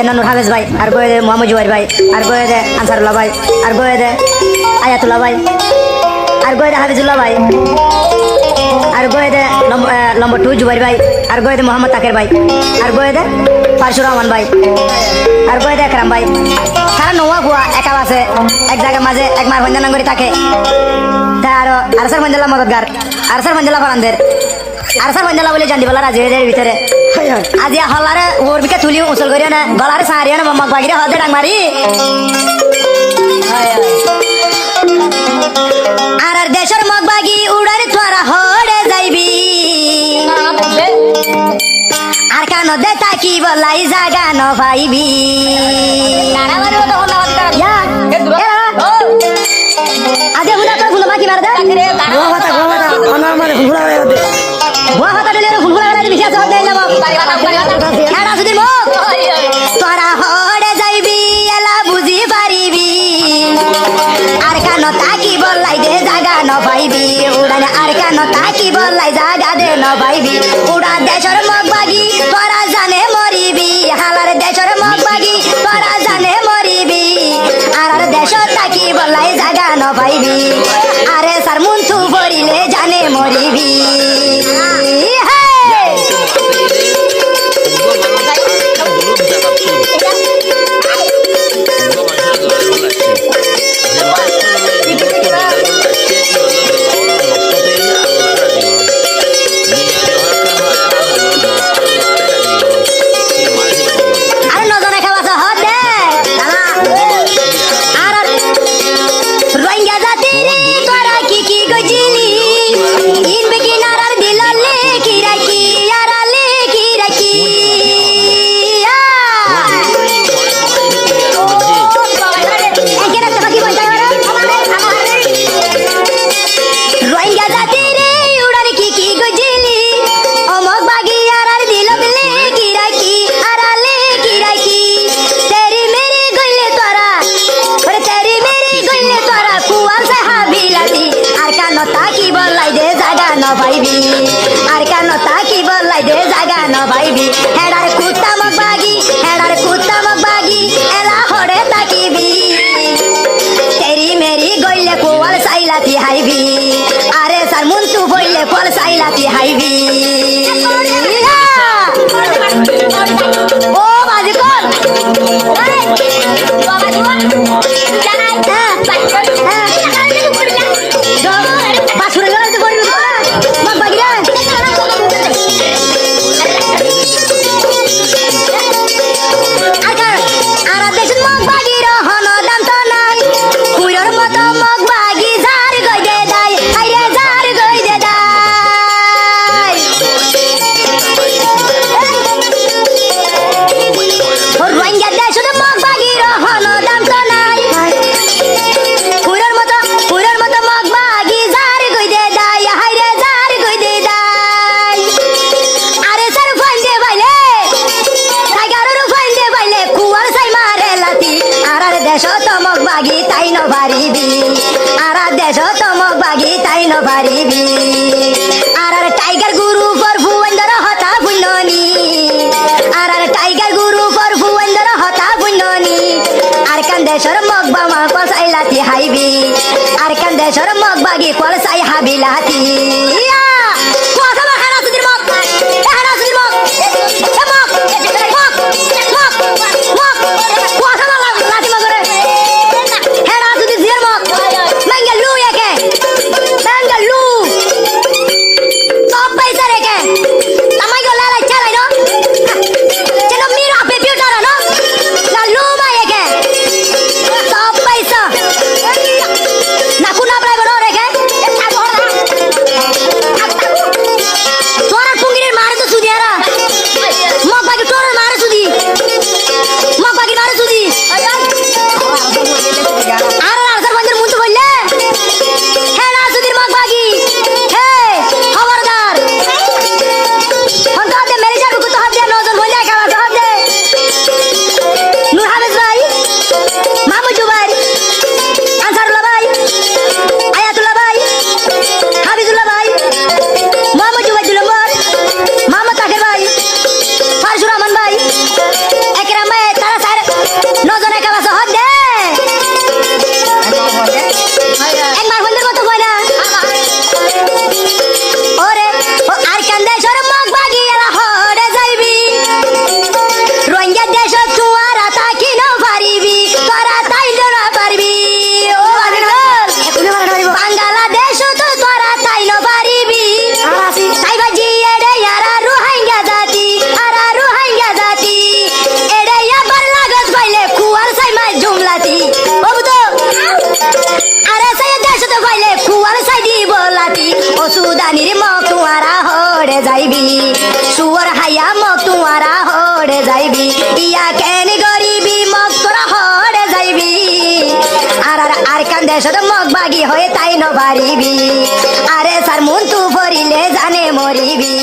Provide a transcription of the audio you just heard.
জেনানুর হাফেজ ভাই, আর গয়ে দে মোহাম্মদ জুবাইর ভাই, আর গয়ে দে আনসারুল্লাহ ভাই, আর গয়ে দে আয়াতুল্লাহ ভাই, আর গয়ে দে হাফিজুল্লাহ ভাই, আর গয়ে দে নম্বর টু জুবাইর ভাই, আর গয়ে দে মোহাম্মদ তাকের ভাই, আর গয়ে দে ফারসুর রহমান ভাই, আর গয়ে দে একরাম ভাই। সারা নোয়া গুয়া একা আছে, এক জায়গার মাঝে এক মার হন্দান করে থাকে তা আরও আরসার মঞ্জালা মদতগার আরসার মঞ্জালা ফারানদের। আরসার মঞ্জালা বলে জানি বলার আজি এদের ভিতরে। আজি হলারে ওর বিকে তুলি উসল করিও না গলারে সারিও না মম্মক বাগিরে হদে ডাং মারি। আর আর দেশের মগ বাগি উড়ার তোরা হড়ে যাইবি। আর কান দে তাকি বলাই জাগা ন পাইবি। বাবা, আগে তোর ফুলো মাকি মার দে। গোয়া ভাতা গোয়া ভাতা অনার ফুলফুলা হয়ে পাইবি উড়ানে আর কেন তাকি বলাই জাগা দে ন পাইবি উড়া দেশর মগ বাগি তোরা জানে মরিবি। হালার দেশর মগ বাগি তোরা জানে মরিবি। আর আর দেশ তাকি বলাই জাগা ন পাইবি আরে সার মুন্তু পড়িলে জানে মরিবি। হে seguir দে জাগা ন পাইবি হেডার কুত্তা মক বাগি হেডার কুত্তা মক বাগি, এলা হড়ে তাকিবি। তেরি মেরি গইলে কোয়াল সাইলাতি হাইবি? আরে সার মুন্তু বইলে কোয়াল সাইলাতি হাইবি? ও বাজি কল বাসুরে তমক বাগি তাই ন পারিবি আর দেশ তমক বাগি তাই ন পারিবি আর আর tiger Guru for ভুবন্দর Hota বুননি R R tiger Guru for ভুবন্দর হতা বুননি আর কান দেশর মগ বামা কল সাই লাতি হাইবি। আর কান দেশর মগ বাগি কল সাই যাইবি? সুয়ার হাইয়া মতুয়ারা হড়ে যাইবি। ইয়া কেন গরিবি? মকরা হড়ে যাইবি। আর আর আর কান দেশত মগ বাগি হয়ে তাই নবারিবি আরে সার মুন্তু ভরিলে জানে মরিবি।